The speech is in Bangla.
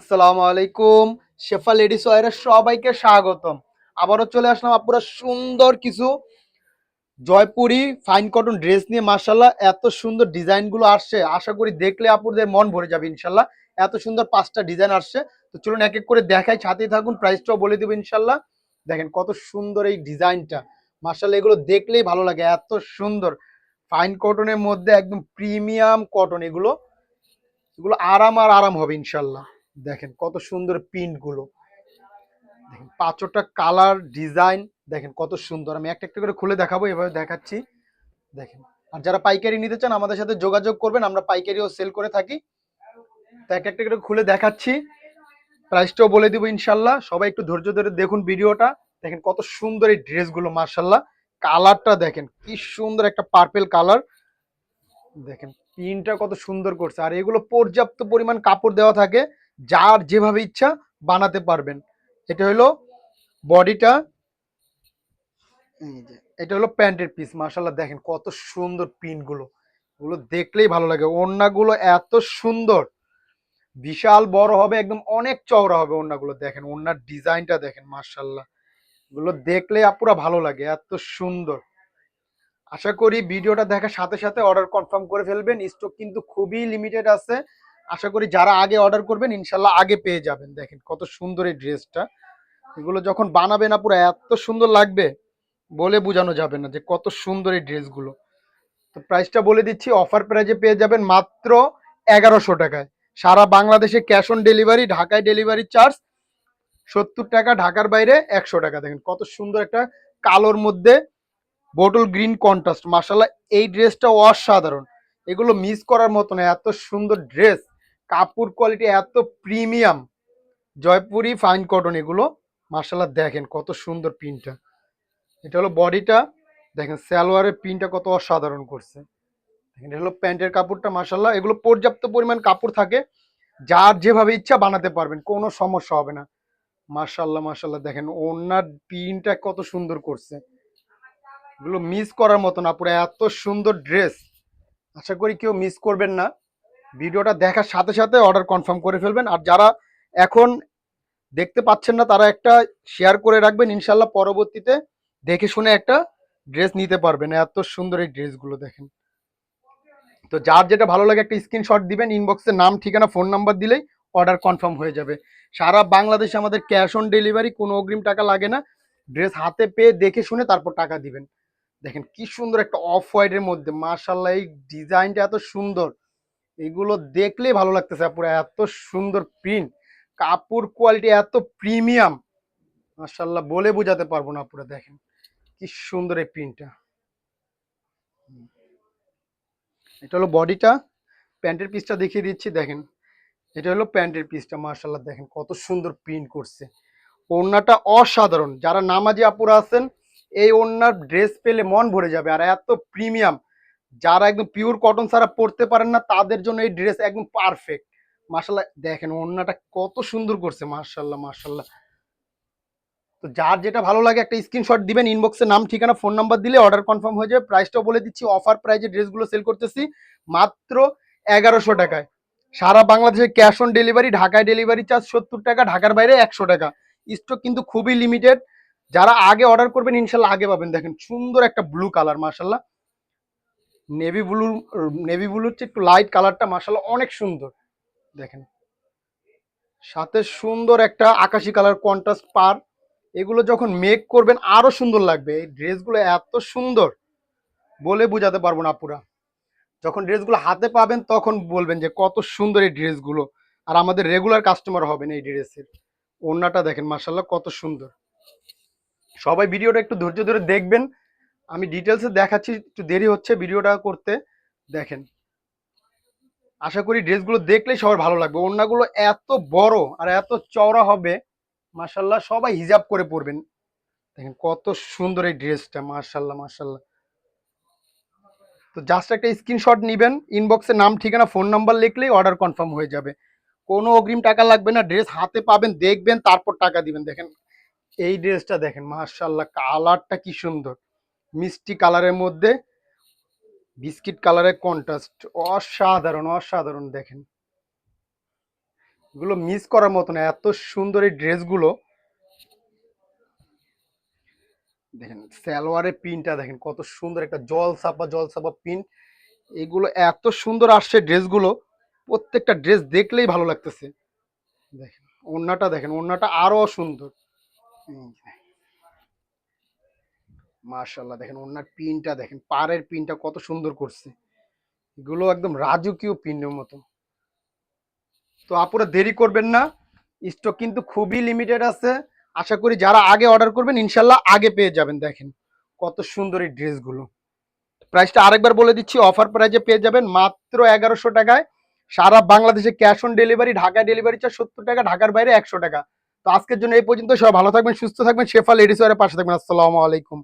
আসসালামু আলাইকুম। শেফা লেডিস ওয়ারের সবাইকে স্বাগতম। আবারও চলে আসলাম আপুরা সুন্দর কিছু জয়পুরি ফাইন কটন ড্রেস নিয়ে। মার্শাল্লাহ এত সুন্দর ডিজাইনগুলো আসছে। আশা করি দেখলে আপুদের মন ভরে যাবে ইনশাল্লাহ এত সুন্দর পাঁচটা ডিজাইন আসছে। তো চলুন এক এক করে দেখাই, সাথেই থাকুন প্রাইসটাও বলে দেবো ইনশাল্লাহ দেখেন কত সুন্দর এই ডিজাইনটা। মার্শাল্লাহ এগুলো দেখলেই ভালো লাগে। এত সুন্দর ফাইন কটনের মধ্যে একদম প্রিমিয়াম কটন এগুলো। এগুলো আরাম আর আরাম হবে ইনশাল্লাহ দেখেন কত সুন্দর প্রিন্টগুলো। দেখেন পাঁচটা কালার ডিজাইন দেখেন কত সুন্দর। আমি একটা একটা করে খুলে দেখাবো, এভাবে দেখাচ্ছি। দেখেন, আর যারা পাইকারি নিতে চান, আমাদের সাথে যোগাযোগ করবেন, আমরা পাইকারিও সেল করে থাকি। তো একটা একটা করে খুলে দেখাচ্ছি। প্রাইসটাও বলে দিব ইনশাল্লাহ। সবাই একটু ধৈর্য ধরে দেখুন ভিডিওটা। দেখেন কত সুন্দর এই ড্রেসগুলো মার্শাল্লাহ কালারটা দেখেন, কি সুন্দর একটা পার্পেল কালার দেখেন প্রিন্টটা কত সুন্দর করছে। আর এগুলো পর্যাপ্ত পরিমাণ কাপড় দেওয়া থাকে। যার যেভাবে ইচ্ছা বানাতে পারবেন। এটা হলো বডিটা এই যে। এটা হলো প্যান্টের পিস মার্শাল্লাহ দেখেন কত সুন্দর প্রিন্টগুলো ওগুলো দেখলেই ভালো লাগে। ওড়নাগুলো এত সুন্দর। বিশাল বড় হবে একদম অনেক চওড়া হবে ওড়নাগুলো। দেখেন ওড়নার ডিজাইনটা দেখেন মার্শাল্লাহ এগুলো দেখলে আপুরা ভালো লাগে এত সুন্দর। আশা করি ভিডিওটা দেখার সাথে সাথে অর্ডার কনফার্ম করে ফেলবেন। স্টক কিন্তু খুবই লিমিটেড আছে। আশা করি যারা আগে অর্ডার করবেন, ইনশাল্লাহ আগে পেয়ে যাবেন। দেখেন কত সুন্দর এই ড্রেসটা। এগুলো যখন বানাবে না পুরো এত সুন্দর লাগবে বলে বোঝানো যাবে না যে কত সুন্দর এই ড্রেসগুলো। তো প্রাইসটা বলে দিচ্ছি অফার প্রাইজে পেয়ে যাবেন মাত্র এগারোশো টাকায়। সারা বাংলাদেশে ক্যাশ অন ডেলিভারি ঢাকায় ডেলিভারি চার্জ সত্তর টাকা, ঢাকার বাইরে একশো টাকা। দেখেন কত সুন্দর একটা কালোর মধ্যে বোটল গ্রিন কন্ট্রাস্ট মার্শাল্লাহ এই ড্রেসটা অসাধারণ। এগুলো মিস করার মতো না, এত সুন্দর ড্রেস কাপড় কোয়ালিটি এত প্রিমিয়াম জয়পুরি ফাইন কটন এগুলো মার্শাল্লাহ দেখেন কত সুন্দর প্রিন্টটা এটা হলো বডিটা, দেখেন সালোয়ারের প্রিন্টটা কত অসাধারণ করছে। এটা হলো প্যান্টের কাপড়টা মার্শাল্লাহ এগুলো পর্যাপ্ত পরিমাণ কাপড় থাকে, যার যেভাবে ইচ্ছা বানাতে পারবেন, কোনো সমস্যা হবে না। মার্শাল্লাহ মার্শাল্লাহ দেখেন ওনার প্রিন্টটা কত সুন্দর করছে। এগুলো মিস করার মতো না পুরো এত সুন্দর ড্রেস আশা করি কেউ মিস করবেন না। ভিডিওটা দেখার সাথে সাথে অর্ডার কনফার্ম করে ফেলবেন। আর যারা এখন দেখতে পাচ্ছেন না, তারা একটা শেয়ার করে রাখবেন। ইনশাল্লাহ পরবর্তীতে দেখে শুনে একটা ড্রেস নিতে পারবেন। এত সুন্দর এই ড্রেসগুলো দেখেন। তো যার যেটা ভালো লাগে একটা স্ক্রিনশট দিবেন ইনবক্সে নাম, ঠিকানা ফোন নাম্বার দিলেই অর্ডার কনফার্ম হয়ে যাবে। সারা বাংলাদেশে আমাদের ক্যাশ অন ডেলিভারি কোনো অগ্রিম টাকা লাগে না। ড্রেস হাতে পেয়ে দেখে শুনে তারপর টাকা দিবেন। দেখেন কি সুন্দর একটা অফ হোয়াইটের মধ্যে। মার্শাল্লাহ এই ডিজাইনটা এত সুন্দর। এগুলো দেখলেই ভালো লাগতেছে পুরো এত সুন্দর প্রিন্ট কাপড় কোয়ালিটি এত প্রিমিয়াম মার্শাল্লাহ বলে বোঝাতে পারব না আপুরা, দেখেন কি সুন্দর এই প্রিন্টটা এটা হলো বডিটা প্যান্টের পিসটা দেখিয়ে দিচ্ছি, দেখেন। এটা হলো প্যান্টের পিসটা মার্শাল্লাহ দেখেন কত সুন্দর প্রিন্ট করছে। ওড়নাটা অসাধারণ, যারা নামাজি আপুরা আছেন, এই ওড়নার ড্রেস পেলে মন ভরে যাবে, আর এত প্রিমিয়াম যারা একদম পিওর কটন ছাড়া পরতে পারেন না, তাদের জন্য এই ড্রেস একদম পারফেক্ট মার্শাল্লাহ দেখেন ওড়নাটা কত সুন্দর করছে মার্শাল্লাহ মার্শাল্লাহ তো যার যেটা ভালো লাগে একটা স্ক্রিনশট দিবেন ইনবক্সে নাম, ঠিকানা ফোন নাম্বার দিলে অর্ডার কনফার্ম হয়ে যাবে। প্রাইসটাও বলে দিচ্ছি অফার প্রাইজে ড্রেসগুলো সেল করতেছি, মাত্র এগারোশো টাকায়। সারা বাংলাদেশে ক্যাশ অন ডেলিভারি ঢাকায় ডেলিভারি চার্জ সত্তর টাকা, ঢাকার বাইরে একশো টাকা। স্টক কিন্তু খুবই লিমিটেড যারা আগে অর্ডার করবেন, ইনশাল্লাহ আগে পাবেন। দেখেন সুন্দর একটা ব্লু কালার মার্শাল্লাহ নেভি ব্লু নেভি ব্লু হচ্ছে একটু লাইট কালারটা মার্শাল্লাহ অনেক সুন্দর। দেখেন। সাথে সুন্দর একটা আকাশি কালার কন্ট্রাস্ট পার। এগুলো যখন মেক করবেন, আরও সুন্দর লাগবে। এই ড্রেসগুলো এত সুন্দর বলে বোঝাতে পারব না পুরা যখন ড্রেসগুলো হাতে পাবেন, তখন বলবেন যে কত সুন্দর এই ড্রেসগুলো আর আমাদের রেগুলার কাস্টমার হবেন এই ড্রেসের ওড়নাটা দেখেন মার্শাল্লাহ কত সুন্দর। সবাই ভিডিওটা একটু ধৈর্য ধরে দেখবেন। আমি ডিটেলসে দেখাচ্ছি, একটু দেরি হচ্ছে ভিডিওটা করতে। দেখেন। আশা করি ড্রেসগুলো দেখলেই সবার ভালো লাগবে। ওড়নাগুলো এত বড় আর এত চওড়া হবে মার্শাল্লাহ সবাই হিজাব করে পরবেন। দেখেন কত সুন্দর এই ড্রেসটা মার্শাল্লাহ মার্শাল্লাহ তো জাস্ট একটা স্ক্রিনশট নেবেন ইনবক্সে নাম, ঠিকানা ফোন নাম্বার লিখলেই অর্ডার কনফার্ম হয়ে যাবে। কোনো অগ্রিম টাকা লাগবে না ড্রেস হাতে পাবেন, দেখবেন, তারপর টাকা দিবেন। দেখেন, এই ড্রেসটা দেখেন মার্শাল্লাহ কালারটা কি সুন্দর। মিষ্টি কালারের মধ্যে বিস্কিট কালারের কন্ট্রাস্ট। অসাধারণ অসাধারণ দেখেন। এগুলো মিস করার মতো না, এত সুন্দর এই ড্রেসগুলো। দেখেন, সালোয়ারের পিনটা দেখেন, কত সুন্দর একটা জল সাপা জল সাপা প্রিন্ট। এগুলো এত সুন্দর আসছে ড্রেসগুলো, প্রত্যেকটা ড্রেস দেখলেই ভালো লাগতেছে। দেখেন, ওড়নাটা দেখেন, ওড়নাটা আরও সুন্দর। মার্শাল্লাহ দেখেন ওড়নার পিনটা দেখেন, পাড়ের পিনটা কত সুন্দর করছে। এগুলো একদম রাজকীয় পিনের মতো। তো আপুরা দেরি করবেন না স্টক কিন্তু খুবই লিমিটেড আছে। আশা করি যারা আগে অর্ডার করবেন ইনশাল্লাহ আগে পেয়ে যাবেন, দেখেন কত সুন্দর এই ড্রেসগুলো। প্রাইসটা আরেকবার বলে দিচ্ছি অফার প্রাইজে পেয়ে যাবেন মাত্র এগারোশো টাকায়। সারা বাংলাদেশে cash on delivery Dhaka delivery charge সত্তর টাকা, ঢাকার বাইরে একশো টাকা। তো আজকের জন্য এই পর্যন্ত, সবাই ভালো থাকবেন, সুস্থ থাকবেন শেফা লেডিস পাশে থাকবেন। আসসালামু আলাইকুম।